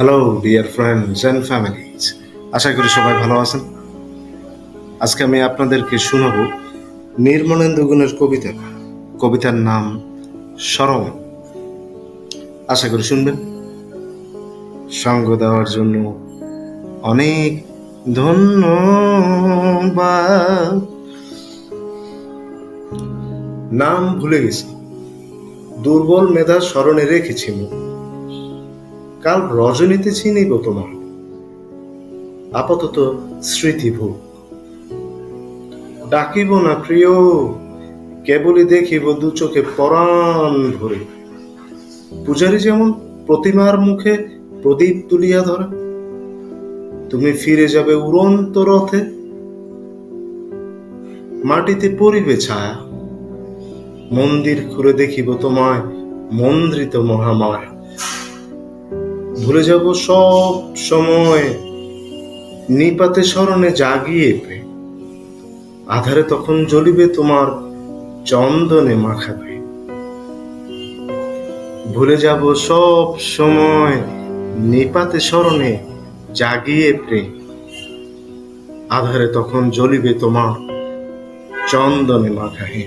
Hello dear friends and families আশা করি সবাই ভালো আছেন। আজকে আমি আপনাদেরকে শোনাবো নির্মলেন্দু গুণের কবিতা। কবিতার নাম স্মরণ আশা করি শুনবেন। সঙ্গ দেওয়ার জন্য অনেক ধন্যবাদ। নাম ভুলে গেছি। দুর্বল মেধা স্মরণে রেখেছি মুখ কাল রজনীতে চিনিব তোমার। আপাতত স্মৃতি ভোগ। ডাকিব না প্রিয়, কেবলই দেখিব দু চোখে পরাণ ভরে। পূজারী যেমন প্রতিমার মুখে প্রদীপ তুলিয়া ধরে, তুমি ফিরে যাবে উড়ন্ত রথে। মাটিতে পড়িবে ছায়া, মন্দির খুলে দেখিব তোমায় মন্দ্রিত মহামায়া। ভুলে যাব সব সময়। নিপাতে স্মরণে জাগিয়ে আধারে তখন জ্বলিবে তোমার চন্দনে মাখাবে ভুলে যাব সব সময় নিপাতে স্মরণে জাগিয়ে প্রেম আধারে তখন জ্বলিবে তোমার চন্দনে মাখাহে